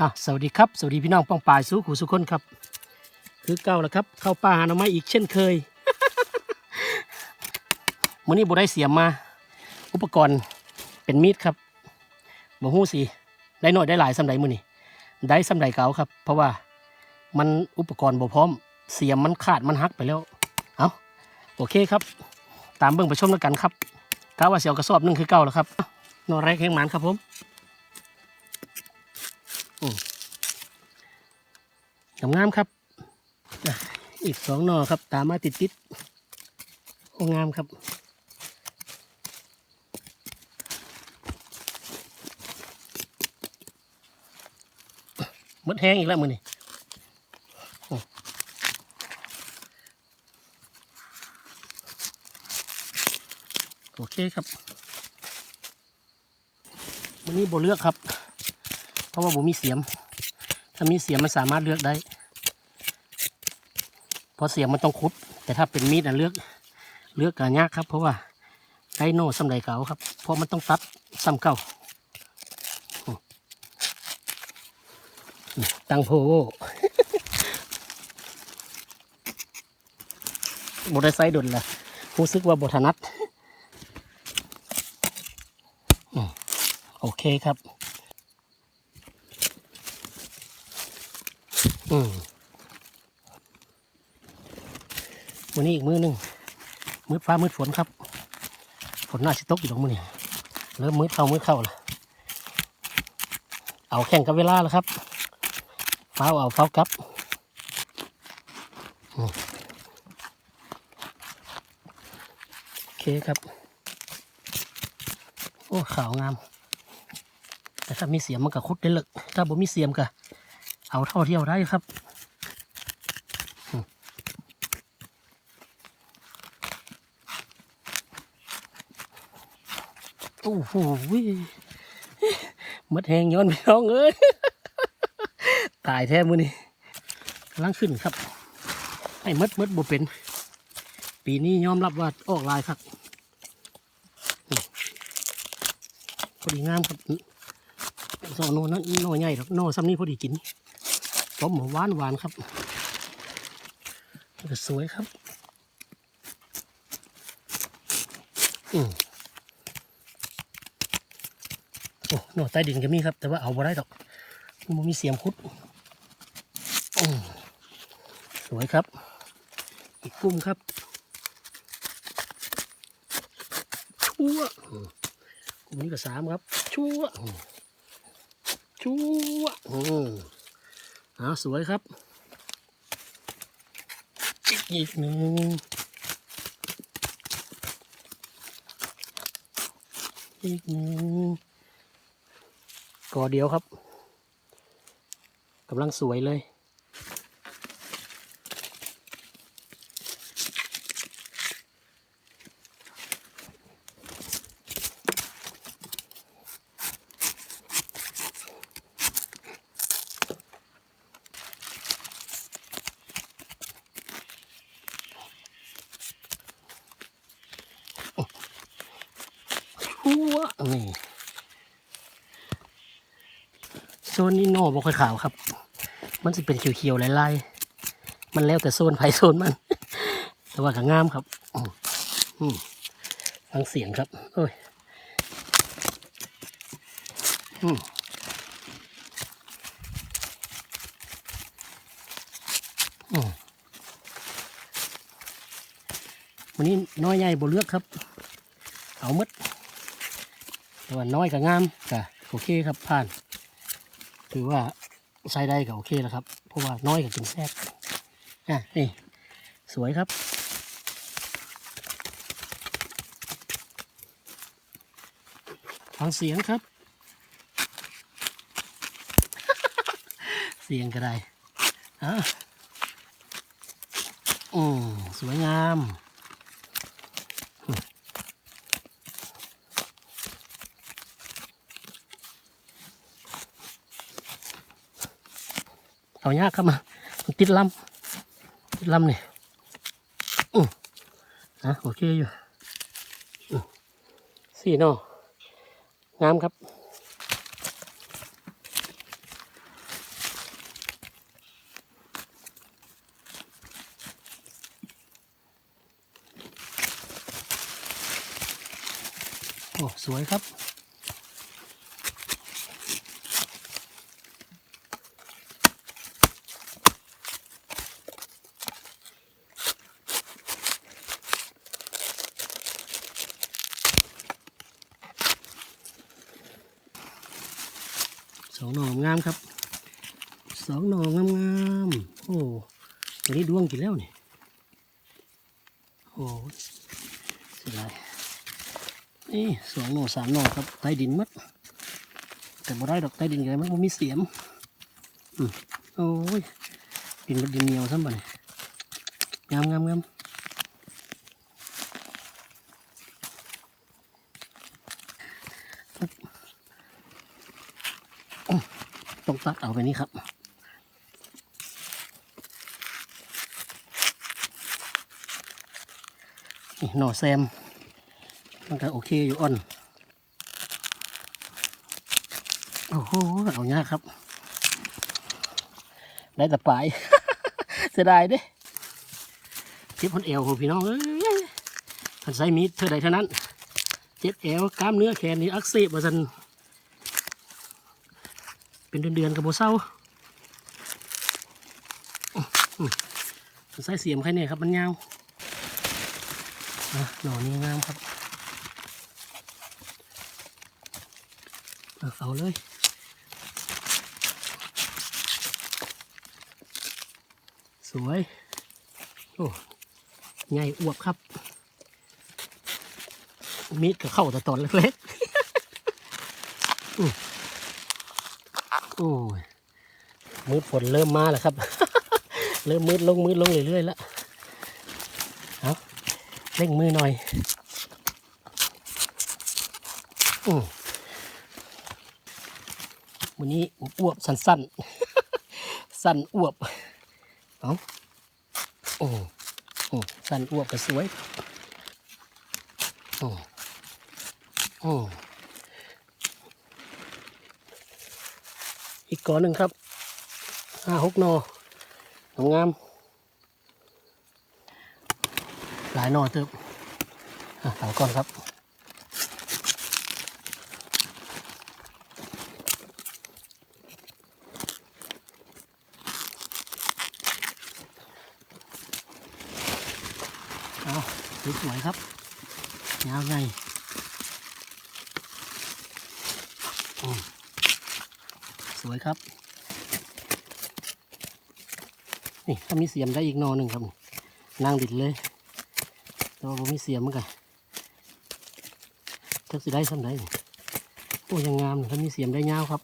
อะสวัสดีครับ สวัสดีพี่น้องป้องปายสู้ขู่สุคนครับ คือเก่าแล้วครับเข้าป่าหาหน่อไม้อีกเช่นเคยมื้อนี้บ่ได้เสียมมา อุปกรณ์เป็นมีดครับบ่ฮู้สิได้หน้อยได้หลายสำใดมื้อนี้ได้สำใดเก่าครับ เพราะว่ามันอุปกรณ์บ่พร้อม เสียมมันขาดมันหักไปแล้ว เอาโอเคครับ ตามเบิ่งไปชมแล้วกันครับกะว่าเสียวกระสอบนึงคือเก่าแล้วครับนอแรกแห่งหมันครับผม งามครับ อีกสองหนอครับ ตามมาติดติดๆโองามครับมดแห้งอีกแล้วมือนี่โอ้โอเคครับวันนี้โบเลือกครับ เพราะว่าโบมีเสียม ถ้ามีเสียมมันสามารถเลือกได้ เพราะเสียมมันต้องคุด แต่ถ้าเป็นมีดนะเลือกเลือกกันยากครับ เพราะว่าไดโน่ซ้ำใดเก่าครับ เพราะมันต้องตัดซ้ำเก่าตังโพโวบได้ไซด์ดนละรู้สึกว่าบถนัดโอเคครับ อืมวั นนี้อีกมือหนึ่งมืดฟ้ามืดฝนครับ ฝนน่าจะตกอยู่ตรงมือนี่เริ่มมืดเข้ามืดเข้าล้วเอาแข่งกับเวลาแล้วครับฟ้าวเอาฟ้าวกลับโอเคครับ โอ้ขาวงาม แต่ถ้ามีเสียมมันก็คุดได้เลยถ้าบ่มีเสียมก็เอาเท่าเที่เอาได้ครับ โหมดแหงย้อนพี่น้องเอ้ยตายแท้มือนี่กำลังขึ้นครับให้มดมดบ่เป็น ปีนี้ยอมรับว่าออกลายครับพอดีงามครับสอนโนนั้นโนใหญ่หรอกโนซ้ำนี้พอดีกินต้มหวานหวานครับสวยครับ อืมโอ้ หน่อใต้ดินก็มีครับ แต่ว่าเอาบ่ได้ดอกมันมีเสียมคุดสวยครับ อีกกลุ่มครับชั่วกลุ่มนี้ก็สามครับ ชั่วชั่วอืมอ่าสวยครับอีกหนึ่งอีกหนึ่ง กอเดียวครับกำลังสวยเลย ชั่วนี่ โซนนี้โน่บ่ค่อยขาวครับ มันจะเป็นเขียวๆลายๆ มันแล้วแต่โซนไผ่โซนมัน แต่ว่าก็งามครับอืมฟังเสียงครับ โอ้ยอืมอืมวันนี้น้อยใหญ่บ่เลือกครับ เอามดแต่ว่าน้อยกับงามก็โอเคครับผ่าน ถือว่าใช้ได้ก็โอเคแล้วครับ เพราะว่าน้อยกับกินแซ่บอะนี่สวยครับ ฟังเสียงครับ เสียงก็ได้อะอืมสวยงาม เอายากครับมาติดลำติดลำนี่อือนะโอเคอยู่สี่นองามครับ อ้สวยครับ สอ งามครับสองหน่องามๆโอ้ตัวนี้ดวงกินแล้วนี่โอ้เสียดายนี่สองหน่อสามหน่อครับใต้ดินมัดแต่บ่ได้ดอกใต้ดินเลยมันบ่มีเสียมอืมโอ้ยดินมันดินเหนียวซ้ำบ่เนี่ยงามงามงาม ต้องตัดเอาไปนี่ครับ นี่หน่อแซม มันก็โอเคอยู่อ่อน โอ้โห เอายากครับ ได้แต่ปลาย เสียดายเด้เจ็บพันเอวของพี่น้องเอ้ยพันใส่มีดเท่าใดเท่านั้น เจ็บเอวกล้ามเนื้อแขนนี่อักเสบว่าสัน เป็นเดือนๆกับโบเศร้าใส่เสียมใครเนี่ยครับมันยาวหน่อนี้งามครับเอาเลยสวยโอ้ใหญ่อวบครับ มีดก็เข้าแต่ตอนเล็กๆ โอ้ยมืดฝนเริ่มมาแล้วครับ เริ่มมืดลงมืดลงเรื่อยๆแล้วเอาเร่งมือหน่อยอืมวันนี้อ้วบสั้นๆ สั้นอ้วบเอาโอ้โอ้สันอ้วบก็สวยโอ้โอ้ กก้อนหนึ่งครับห้าหกนองงามหลายนอเติบอะเอาก่อนครับเอาสวยๆครับยาวใหญ่อืมส วยครับ นี่ถ้ามีเสียมได้อีกนอหนึ่งครับนางดิดเลย แต่ว่าผมมีเสียมเหมือนกันจักสิได้ซ้ำได้นี่โอ้ยังงามถ้ามีเสียมได้ยาวครับ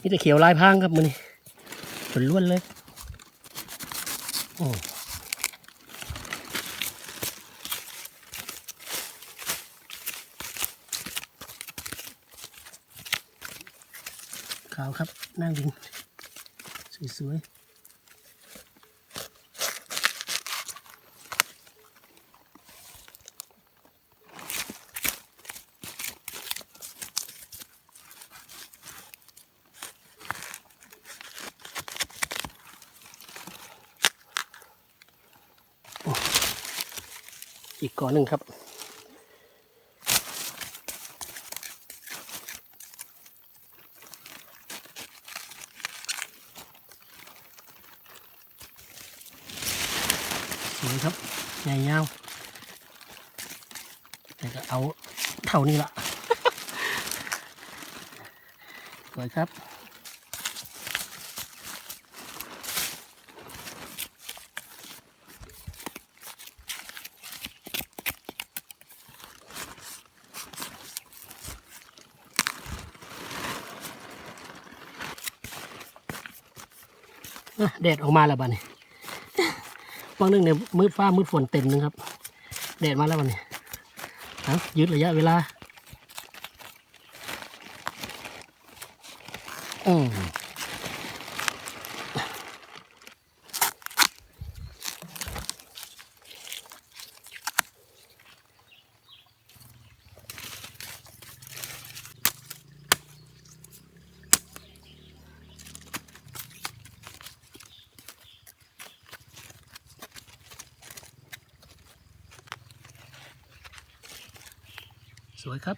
นี่แต่เขียวลายพรางครับมือนี่ผลล้วนเลยโอ้ขาวครับ นั่งดินสวยๆอีกก้อนหนึ่งครับ ครับใหญ่ยาวแต่ก็เอาเท่านี้ละสวยครับอะแดดออกมาแล้วบ้านี้ บางนึงเนี่ยมืดฟ้ามืดฝนเต็มนึงครับ แดดมาแล้ววันนี้เอายืดระยะเวลา อืม สวยครับ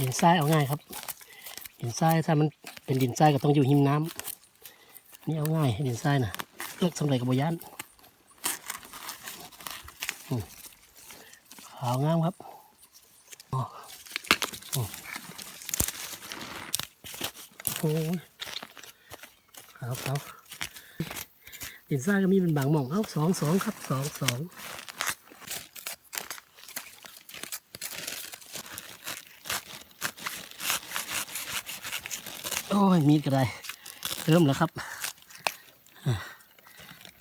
ดินทรายเอาง่ายครับ ดินทรายถ้ามันเป็นดินทรายก็ต้องอยู่หิมน้ำนี่เอาง่ายดินทรายนะเลือกสำเร็จกับบยานขาวงามครับอ๋อ โอ้ยขาวขาวดินทราก็มีเป็นบางหม่องเอ้าสองสองครับสองสองโอ้ย มีดก็ได้ เริ่มแล้วครับ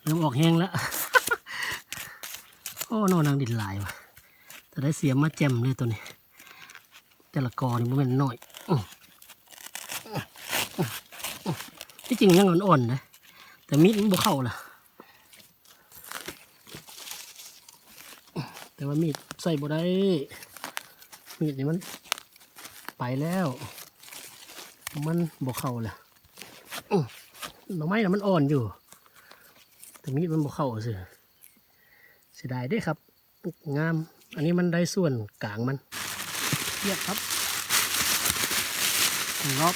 เริ่มออกแห้งแล้ว โอ้นอนางดินหลายว่ะแต่ได้เสียมาแจ่มเลยตัวนี้ แต่ละกอนี่มันเป็นน้อยอ ที่จริงยังอ่อนๆนะ แต่มีดมันบ่เข้าล่ะ แต่ว่ามีดใส่บ่ได้ มีดนี่มันไปแล้ว มันบกเข้าแหละอื้อหน่อไม้น่ะมันอ่อนอยู่ แต่มีดมันบกเข้าสิเสียดายด้วยครับ งาม อันนี้มันได้ส่วนกลางมันเทียบครับรอบ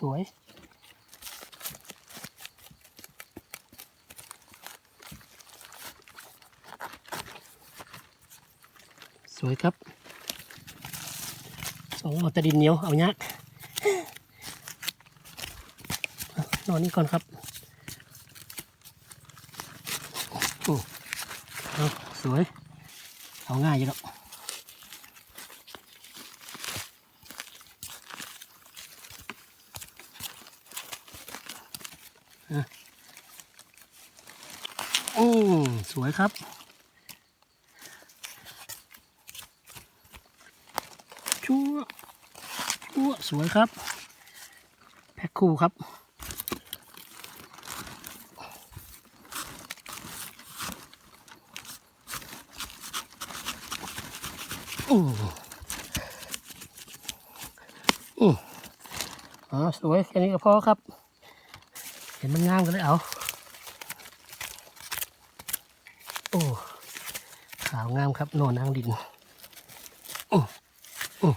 สวยสวยครับสองเอาตะดินเหนียว เอาเนี้ยอะนอนนี่ก่อนครับอือเอาสวย เอาง่ายอยู่แล้ว อะอืมสวยครับ ชั่ว ชั่ว สวยครับ แพ็คคู่ครับอืออืออ๋อ สวย แค่นี้ก็พอครับ เห็นมันงามกันเลยเอาโอ้ขาวงามครับโนนนางดินโอ้โอ้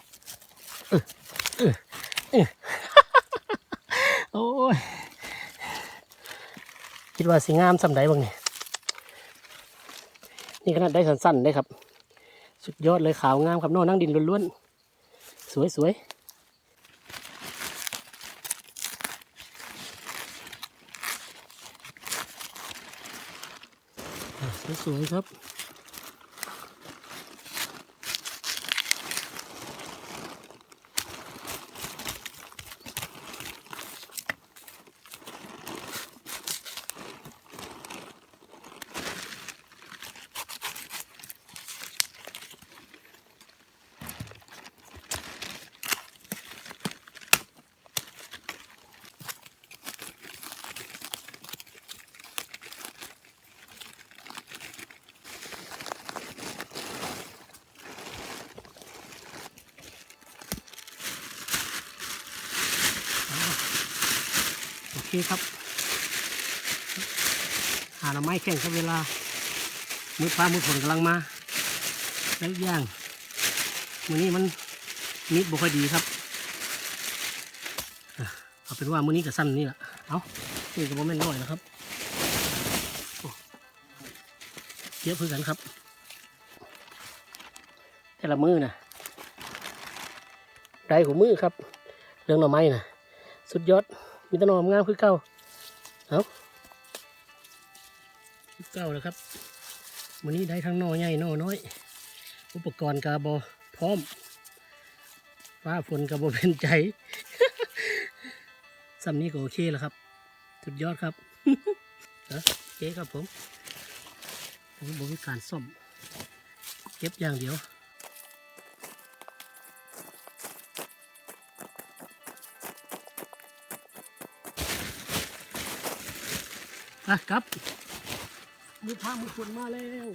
โอ้โอ้ยคิดว่าสิงามสำไดบ้างเนี่ยนี่ขนาดได้สั้นๆได้ครับ สุดยอดเลยขาวงามครับโน่นั่งดินล้วนๆ สวยๆ สวยๆครับ คครับ หาหน่อไม้แข่งกับเวลา มือฟ้ามือฝนกำลังมาแล้วย่างมือนี้มันมิดบ่ค่อยดีครับเอาเป็นว่ามือนี้กับสั้นนี่แหละเอานี่ก็บ่แม่นน้อยนะครับเยอะเพื่อกันครับ แต่ละมือนะได้หัวมือครับ เรื่องหน่อไม้นะสุดยอด มีแตหนอมงามคือเก่าเอาคือเก่าแล้วครับวันนี้ได้ทั้งหนอใหญ่หนอน้อย อุปกรณ์กาบอพร้อมฟ้าฝนกาบอเป็นใจสำนี้ก็โอเคแล้วครับสุดยอดครับเอนะโอเคครับผมผมบริการซ่อมเก็บอย่างเดียว อะครับ มือพามือคนมาแล้ว